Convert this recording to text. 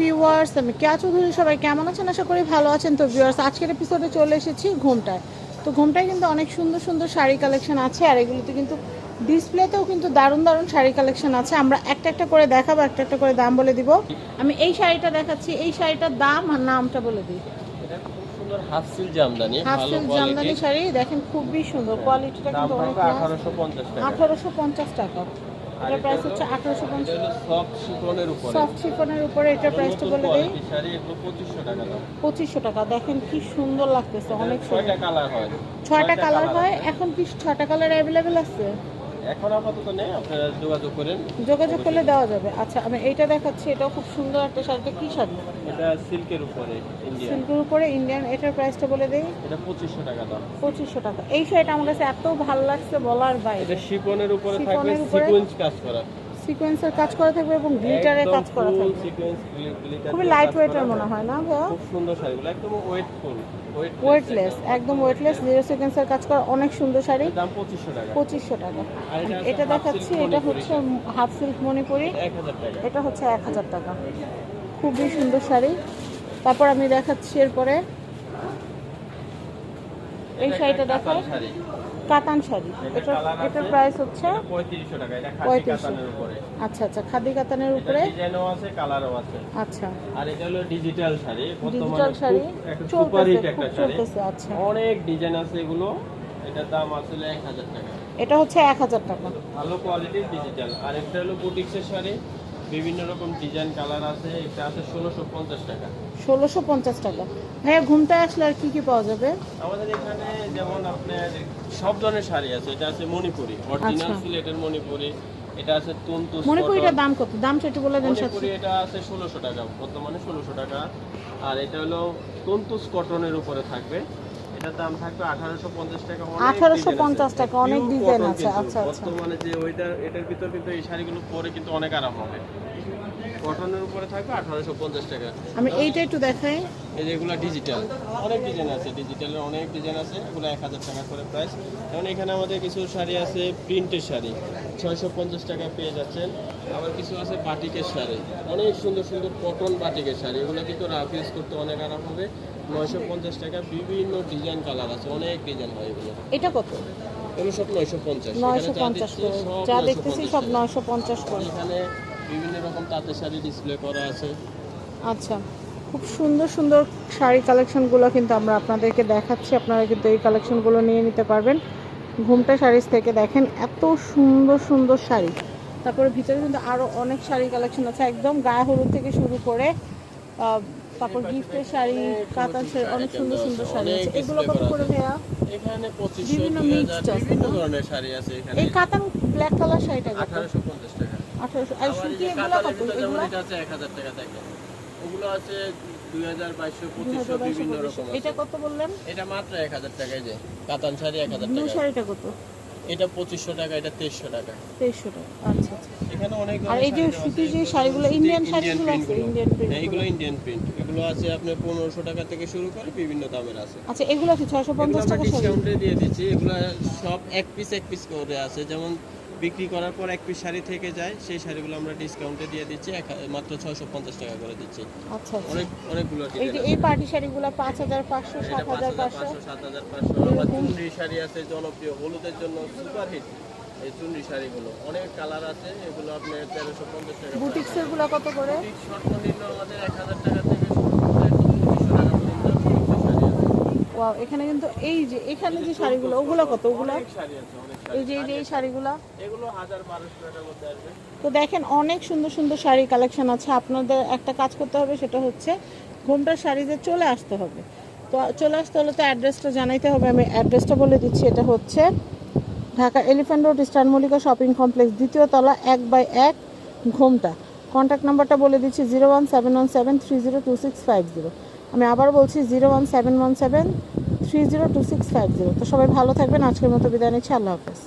Viewers আমি কেয়া চৌধুরী সবাই কেমন আছেন? আশা করি ভালো আছেন। তো ভিউয়ার্স আজকের এপিসোডে চলে এসেছি ঘুমটায়। তো ঘুমটায় কিন্তু অনেক সুন্দর সুন্দর শাড়ি কালেকশন আছে আর এগুলোতে কিন্তু ডিসপ্লেতেও কিন্তু দারুণ দারুণ শাড়ি কালেকশন আছে। আমরা একটা একটা করে দেখাবো একটা একটা করে দাম বলে দিব। আমি এই শাড়িটা দেখাচ্ছি এই শাড়িটার দাম আর নামটা বলে দিই। Half seal Jamdani half jamdani sari দেখেন খুবই সুন্দর। কোয়ালিটিটা কিন্তু অনেক থাকবে আঠারোশো পঞ্চাশ টাকা। আঠারোশো পঞ্চাশ টাকা। এটার এটা প্রাইস হচ্ছে 1850 এটা সফট শিফনের উপরে। সফট শিফনের উপরে এটার প্রাইসটা বলে দেই। শাড়ি এগুলো টাকা দাম। পঁচিশশো টাকা। দেখেন কি সুন্দর লাগতেছে অনেক এটা সুন্দর কালার হয়। 6টা কালার হয়। এখন কি ছয়টা কালার অ্যাভেলেবেল আছে? এখন আপাতত নেই আপনারা যোগাযোগ করেন। যোগাযোগ করলে দেওয়া যাবে। আচ্ছা আমি এইটা দেখাচ্ছি এটাও খুব সুন্দর একটা শাড়িটা কি শাড়ি এটা সিল্কের উপরে ইন্ডিয়ান সিল্কের উপরে ইন্ডিয়ান এটার প্রাইসটা বলে দেই। এটা পঁচিশশো টাকা দাম। পঁচিশশো টাকা। এই শাড়িটা আমার কাছে এত ভালো লাগছে বলার বাইরে। এটা শিফনের উপরে থাকবে সিকোয়েন্স কাজ করা। সিকোয়েন্সের কাজ করা থাকবে এবং গ্লিটারে কাজ করা থাকবে। সিকোয়েন্স গ্লিটার খুবই লাইট ওয়েটের মনে হয় না ভাইয়া? খুব সুন্দর শাড়িগুলো একদম ওয়েটফুল ওয়েটলেস একদম ওয়েটলেস জিরো সিকোয়েন্সের কাজ করা অনেক সুন্দর শাড়ি। দাম পঁচিশশো টাকা। পঁচিশশো টাকা। আর এটা দেখাচ্ছি এটা হচ্ছে হাফ সিল্ক মণিপুরি। এক হাজার টাকা। এটা হচ্ছে এক হাজার টাকা। খুবই সুন্দর শাড়ি। তারপর আমি দেখাচ্ছি এরপরে। এই শাড়িটা দেখো। কাতান শাড়ি। এটা এটা এটার প্রাইস হচ্ছে এটা পঁয়ত্রিশশো টাকা এটা খাদি কাতানের উপরে। আচ্ছা আচ্ছা খাদি কাতানের উপরে? ডিজাইনও আছে কালারও আছে। আচ্ছা। আর এটা হলো digital sari digital sari? Super hit একটা শাড়ি। আচ্ছা। অনেক ডিজাইন আছে এগুলো এটার দাম আসলে এক হাজার টাকা। এটা হচ্ছে এক হাজার টাকা। ভালো কোয়ালিটির ডিজিটাল আর একটা হলো বুটিক্সের শাড়ি বিভিন্ন রকম ডিজাইন কালার আছে এটা আছে ষোলোশো পঞ্চাশ টাকা। ষোলোশো পঞ্চাশ টাকা। ভাইয়া ঘুমটা আসলে আর কি কি পাওয়া যাবে? আমাদের এখানে যেমন আপনার সব ধরনের শাড়ি আছে এটা আছে মণিপুরি অরিজিনাল আচ্ছা। সিলেটের মণিপুরি এটা আছে তুনতুস মণিপুরিটার দাম কত? দামটা একটু বলে দেন সাথে মণিপুরি এটা আছে ষোলোশো টাকা বর্তমানে ষোলোশো টাকা। আর এটা হলো তন্তুস কটনের উপরে থাকবে। এটার দাম থাকবে আঠারোশো পঞ্চাশ টাকা। অনেক 1850 টাকা, অনেক আছে, আচ্ছা, আচ্ছা। বর্তমানে যে ওইটা এটার ভিতর কিন্তু এই শাড়িগুলো পরে কিন্তু অনেক আরাম হবে। কটনের উপরে থাকবে আঠারোশো পঞ্চাশ টাকা। আমি এইটা একটু দেখাই। এই যেগুলো ডিজিটাল অনেক ডিজাইন আছে ডিজিটালের অনেক ডিজাইন আছে এগুলো এক হাজার টাকা করে প্রাইস যেমন এখানে আমাদের কিছু শাড়ি আছে প্রিন্টের শাড়ি। ছয়শো পঞ্চাশ টাকা পেয়ে যাচ্ছেন। আবার কিছু আছে বাটিকের শাড়ি। অনেক সুন্দর সুন্দর কটন বাটিকের শাড়ি। এগুলো কিন্তু রাফ ইউজ করতে অনেক আরাম হবে। নয়শো পঞ্চাশ টাকা বিভিন্ন ডিজাইন কালার আছে অনেক ডিজাইন হয় এগুলো। এটা কত? এগুলো সব নয়শো পঞ্চাশ। নয়শো পঞ্চাশ করে। যা দেখতেছি সব নয়শো পঞ্চাশ করে। এখানে বিভিন্ন রকম তাঁতের শাড়ি ডিসপ্লে করা আছে। আচ্ছা। খুব সুন্দর সুন্দর শাড়ি কালেকশনগুলো কিন্তু আমরা আপনাদেরকে দেখাচ্ছি। আপনারা কিন্তু এই কালেকশনগুলো নিয়ে নিতে পারবেন। ঘুমটা শাড়িজ থেকে দেখেন এত সুন্দর সুন্দর শাড়ি। তারপরে ভিতরে কিন্তু আরও অনেক শাড়ি কালেকশন আছে। একদম গায়ে হলুদ থেকে শুরু করে তারপর গিফটের শাড়ি কাতার শাড়ি অনেক সুন্দর সুন্দর শাড়ি আছে। এগুলো কত করে। ভাইয়া? এখানে বিভিন্ন দুই আছে, বিভিন্ন ধরনের শাড়ি আছে এখানে। এই কাতান ব্ল্যাক কালার শাড়িটা টাকা। আর সুতি এগুলো কত? এগুলো এটা আছে টাকা থাকে ওগুলো আছে দুই হাজার বাইশশো পঁচিশশো বিভিন্ন রকম এটা কত বললেন? এটা মাত্র এক হাজার টাকায় যে কাতান শাড়ি এক হাজার টাকা শাড়িটা কত? এটা পঁচিশশো টাকা এটা তেইশশো টাকা। তেইশশো টাকা আচ্ছা আচ্ছা। এখানে অনেক আর এই যে সুতি যে শাড়িগুলো ইন্ডিয়ান শাড়িগুলো আছে ইন্ডিয়ান প্রিন্ট এগুলো ইন্ডিয়ান প্রিন্ট এগুলো আছে আপনার পনেরোশো টাকা থেকে শুরু করে বিভিন্ন দামের আছে। আচ্ছা এগুলো আছে ছয়শো পঞ্চাশ টাকা ডিসকাউন্টে দিয়ে দিচ্ছি। এগুলো সব এক পিস এক পিস করে আছে। যেমন বিক্রি করার পর এক পিস শাড়ি থেকে যায় সেই শাড়িগুলো আমরা ডিসকাউন্টে দিয়ে দিচ্ছি মাত্র ছয়শো পঞ্চাশ টাকা করে দিচ্ছি। আচ্ছা আচ্ছা। অনেক অনেকগুলো এই পার্টি শাড়িগুলো পাঁচ হাজার পাঁচশো সাত হাজার পাঁচশো। সাত হাজার পাঁচশো। আবার চুনরি শাড়ি আছে জনপ্রিয় হলুদের জন্য সুপার হিট এই চুনরি শাড়িগুলো। অনেক কালার আছে এগুলো আপনার তেরোশো পঞ্চাশ টাকা বুটিক্সেরগুলো কত করে? সর্বনিম্ন আমাদের এক হাজার টাকা থেকে শুরু করে একদম পঁচিশশো টাকা পর্যন্ত বুটিক্সের শাড়ি আছে ওয়াও এখানে কিন্তু এই যে এখানে যে শাড়িগুলো ওগুলো কত? ওগুলো? এই যে এই যে এই শাড়িগুলো? এগুলো হাজার বারোশো টাকার মধ্যে আসবে। তো দেখেন অনেক সুন্দর সুন্দর শাড়ি কালেকশন আছে। আপনাদের একটা কাজ করতে হবে সেটা হচ্ছে ঘুমটা শাড়িতে চলে আসতে হবে। তো চলে আসতে হলে তো অ্যাড্রেসটা জানাইতে হবে। আমি অ্যাড্রেসটা বলে দিচ্ছি এটা হচ্ছে Dhaka elephant road eastern Mallika shopping complex দ্বিতীয় তলা এক বাই এক ঘুমটা। কন্ট্যাক্ট নাম্বারটা বলে দিচ্ছি zero one seven one seven three zero two six five zero আমি আবার বলছি zero one seven one seven three zero two six five zero তো সবাই ভালো থাকবেন, আজকের মতো বিদায় নিচ্ছি, আল্লাহ হাফেজ।